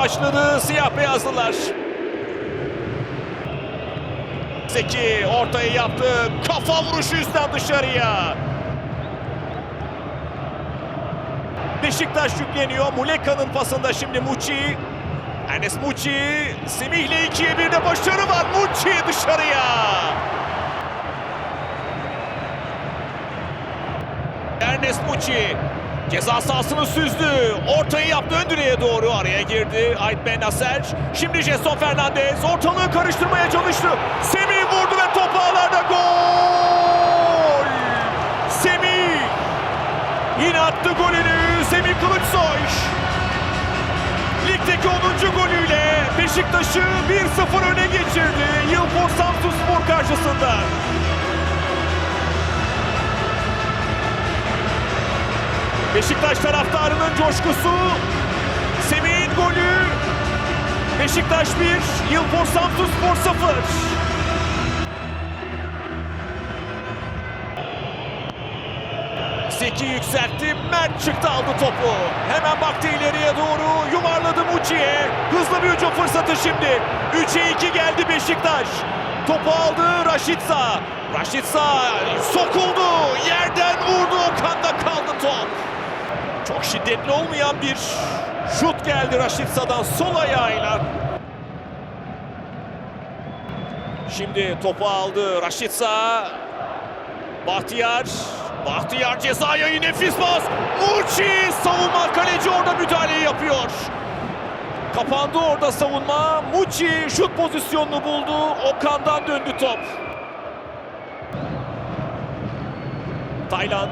başladı siyah beyazlılar. Zeki ortayı yaptı. Kafa vuruşu üstten dışarıya. Beşiktaş yükleniyor. Muleka'nın pasında şimdi Muçi. Ernest Muçi. Semih'le ikiye bir de başarı var. Muçi dışarıya. Ernest Muçi. Ceza sahasını süzdü. Ortayı yaptı ön direğe doğru. Araya girdi. Ait Ben Nasser. Şimdi Jason Fernandez ortalığı karıştırmaya çalıştı. Semih vurdu ve top ağlarda gol! Semih yine attı golünü. Semih Kılıçsoy. Ligdeki 10. golüyle Beşiktaş'ı 1-0 öne geçirdi. Yılpor Samsunspor Beşiktaş taraftarının coşkusu, Semih'in golü, Beşiktaş 1, Yılpor Samsunspor 0. Zeki yükseltti, Mert çıktı aldı topu. Hemen baktı ileriye doğru, yuvarladı Muçi'ye. Hızlı bir hücum fırsatı şimdi. 3'e 2 geldi Beşiktaş. Topu aldı Raşitsa. Raşitsa sokuldu, yerden vurdu, şiddetli olmayan bir şut geldi Raşitsa'dan sol ayağıyla. Şimdi topu aldı Raşitsa. Bahtiyar. Bahtiyar ceza yayı nefis pas. Muçi savunma kaleci orada müdahaleyi yapıyor. Kapandı orada savunma. Muçi şut pozisyonunu buldu. Okan'dan döndü top. Taylan.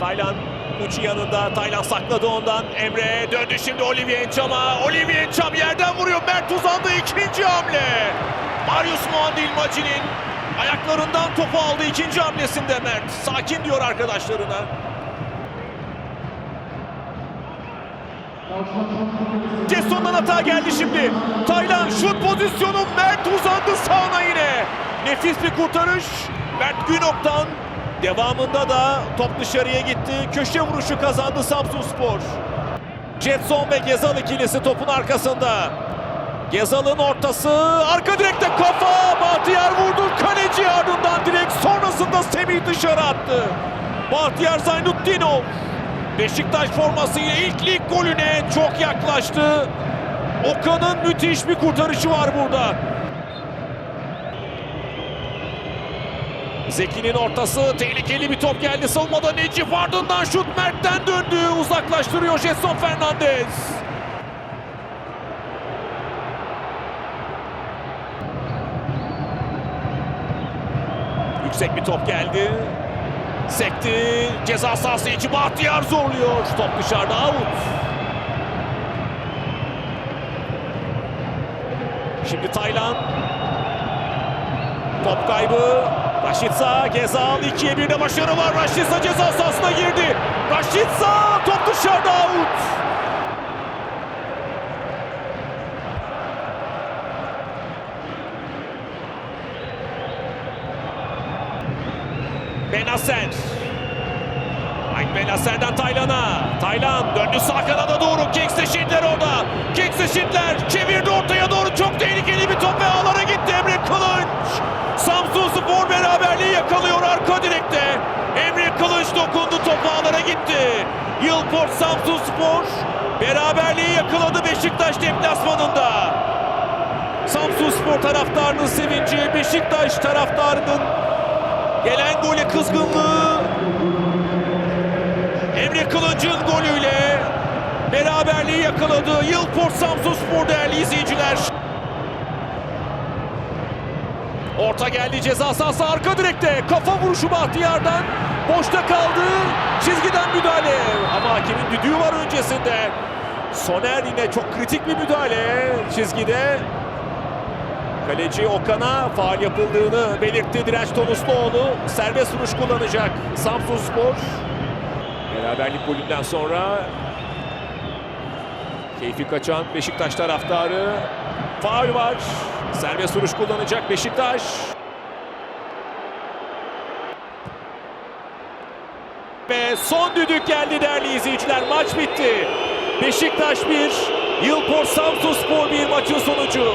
Taylan Muçi yanında. Taylan sakladı ondan. Emre döndü şimdi Olivier Ençam'a. Olivier Ençam yerden vuruyor. Mert uzandı ikinci hamle. Marius Muandil Maci'nin ayaklarından topu aldı ikinci hamlesinde Mert. Sakin diyor arkadaşlarına. Gesson'dan hata geldi şimdi. Taylan şut pozisyonu Mert uzandı sağına yine. Nefis bir kurtarış. Mert Günok'tan devamında da top dışarıya gitti. Köşe vuruşu kazandı Samsunspor. Jetson ve Gezal ikilisi topun arkasında. Gezal'ın ortası arka direkte kafa Bahtiyar vurdu kaleci ardından direkt sonrasında Semih dışarı attı. Bahtiyar Zaynutdinov Beşiktaş formasıyla ilk lig golüne çok yaklaştı. Okan'ın müthiş bir kurtarışı var burada. Zeki'nin ortası tehlikeli bir top geldi. Savunmada Necip ardından şut Mert'ten döndü. Uzaklaştırıyor Jetson Fernandez. Yüksek bir top geldi. Sekti. Ceza sahası içi Bahtiyar zorluyor. Top dışarıda out. Şimdi Taylan. Top kaybı. Raşitsa Gezal 2'ye 1'de başarı var. Raşitsa ceza sahasına girdi. Raşitsa top dışarıda out. Benacer. Mike Benacer'den Taylan'a. Taylan döndü sağ kanada doğru. Kingsley Schindler orada. Kingsley Schindler çevirdi Samsun Spor beraberliği yakaladı Beşiktaş deplasmanında. Samsun Spor taraftarının sevinci, Beşiktaş taraftarının Gelen gole kızgınlığı Emre Kılıç'ın golüyle beraberliği yakaladı. Yılport Samsunspor değerli izleyiciler. Orta geldi ceza sahası arka direkte. Kafa vuruşu Bahtiyar'dan. Boşta kaldı. Çizgiden müdahale. Ama hakemin düdüğü var öncesinde. Soner yine çok kritik bir müdahale çizgide. Kaleci Okan'a faal yapıldığını belirtti Direnç Tolusluoğlu. Serbest vuruş kullanacak Samsunspor. Beraberlik golünden sonra keyfi kaçan Beşiktaş taraftarı. Faul var. Serbest vuruş kullanacak Beşiktaş. Ve son düdük geldi değerli izleyiciler. Maç bitti. Beşiktaş 1, Yılport Samsun Spor bir maçın sonucu.